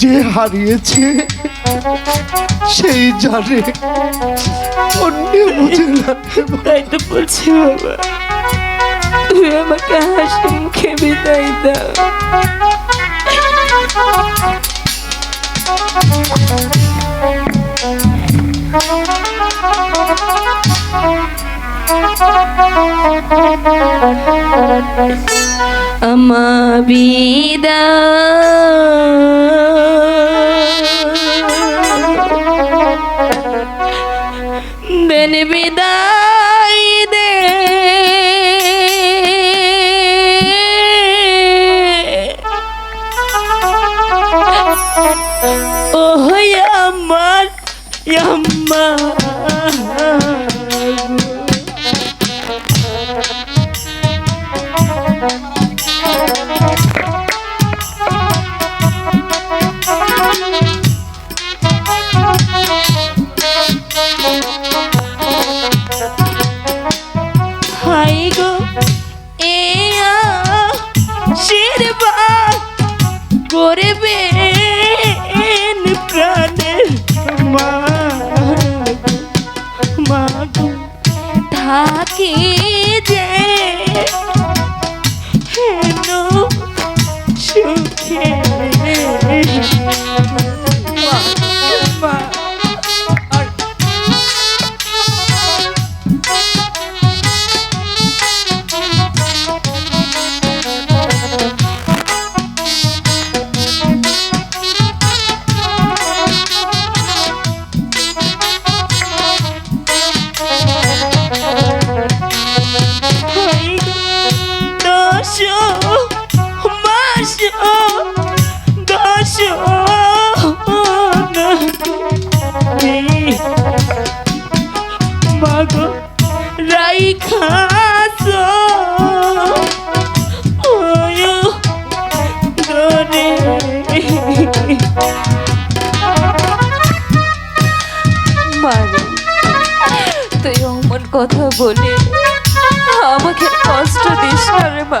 যে হারিয়েছে সেই জানে অন্য বুঝে না। তাই তো বলছি বাবা তুমি আমাকে হাসি মুখে বিদায় দাও। আমা বিদায় দেন বিদায় মানে তুই অমন কথা বলে আমাকে কষ্ট দিস না রে মা।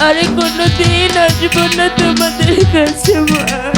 আরে কোনোদিন আসব না তোমাদের কাছে মা।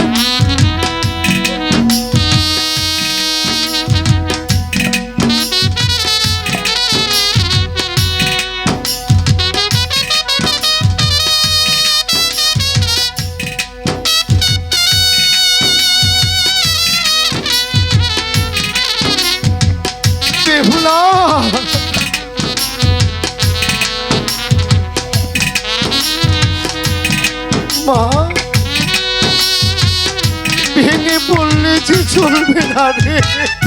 পড়লে যে চলবে না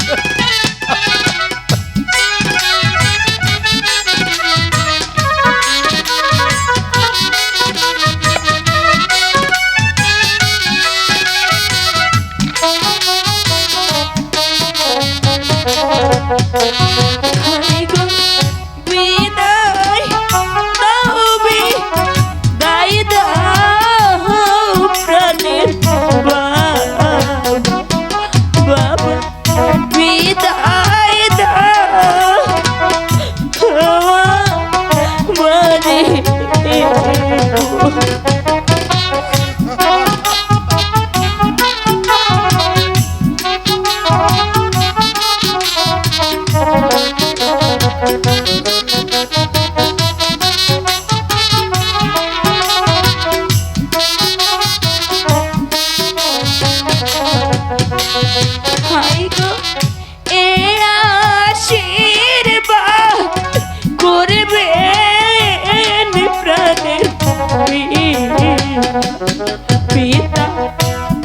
পিতা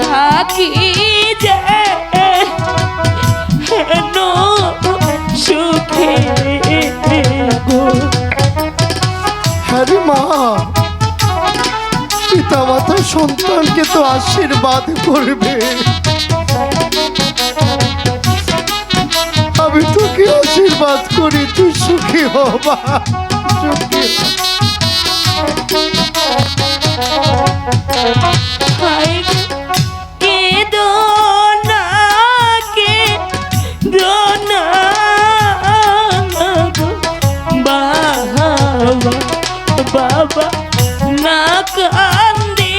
থাকি যে হ্যাঁ সন্তানকে তো আশীর্বাদ করবে। আমি তোকে আশীর্বাদ করি, তুই সুখী হবা সুখী বাবা না কান্দি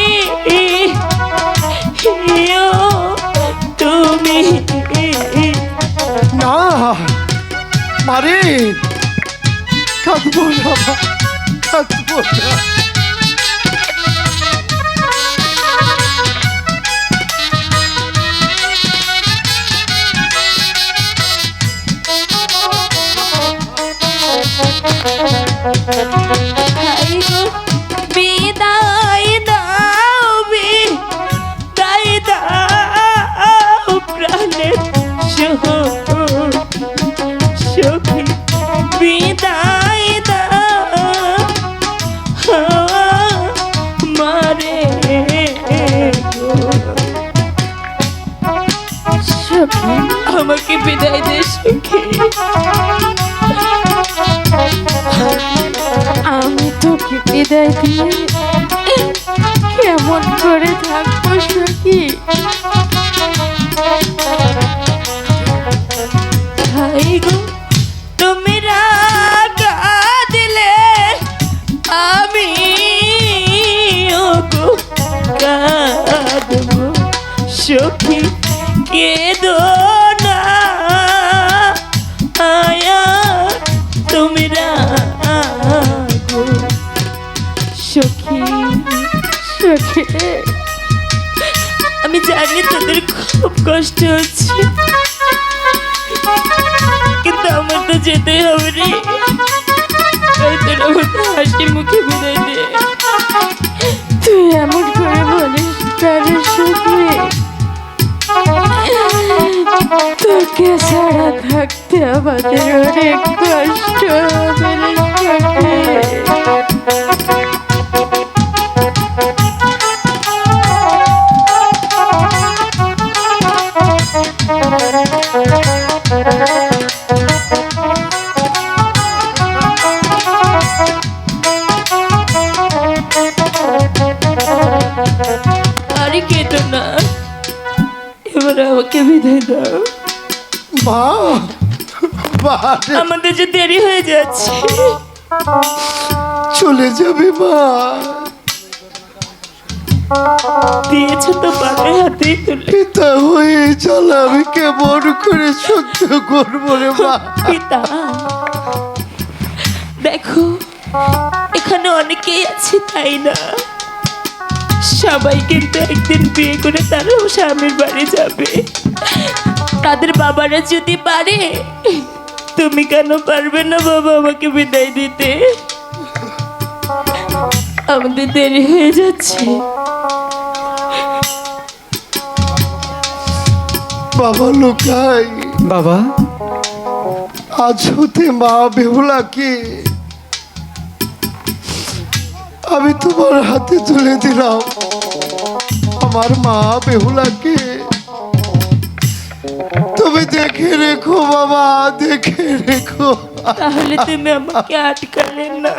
তুমি না মারে কাঁদবো না কাঁদবো না Thank you. বিদায় দিয়ে কেমন করে থাকব সখী? তুমি রাগা দিলে সখী আমি জানি তোদের খুব কষ্ট হচ্ছে, কিন্তু আমার তো যেতে হবে রে। মুখে বিদায় দে। তুই এমন করে বলিস তারে সখী। তোকে ছাড়া থাকতে আমাদের অনেক কষ্ট হবে আমাদের। যে দেরি হয়ে যাচ্ছে। চলে যাবে মা। দিয়েছে তো পায়ে হাতেই তুলে পিতা হয়ে চল আমি কেমন করে সহ্য করব রে মা? পিতা দেখো এখানে অনেকেই আছে তাই না? সবাই কিন্তু একদিন বিয়ে করে তারাও স্বামীর বাড়ি যাবে। তাদের বাবারা যদি পারে তুমি কেন পারবে না বাবা আমাকে বিদায় দিতে? আমাদের দেরি হয়ে যাচ্ছে। বাবা লুকাই। বাবা? আজ হতে মা বেহুলাকে আমি তোমার হাতে তুলে দিলাম। আমার মা বেহুলাকে তুমি দেখে রেখো বাবা দেখে রেখো তাহলে তুমি আমাকে আটকালে না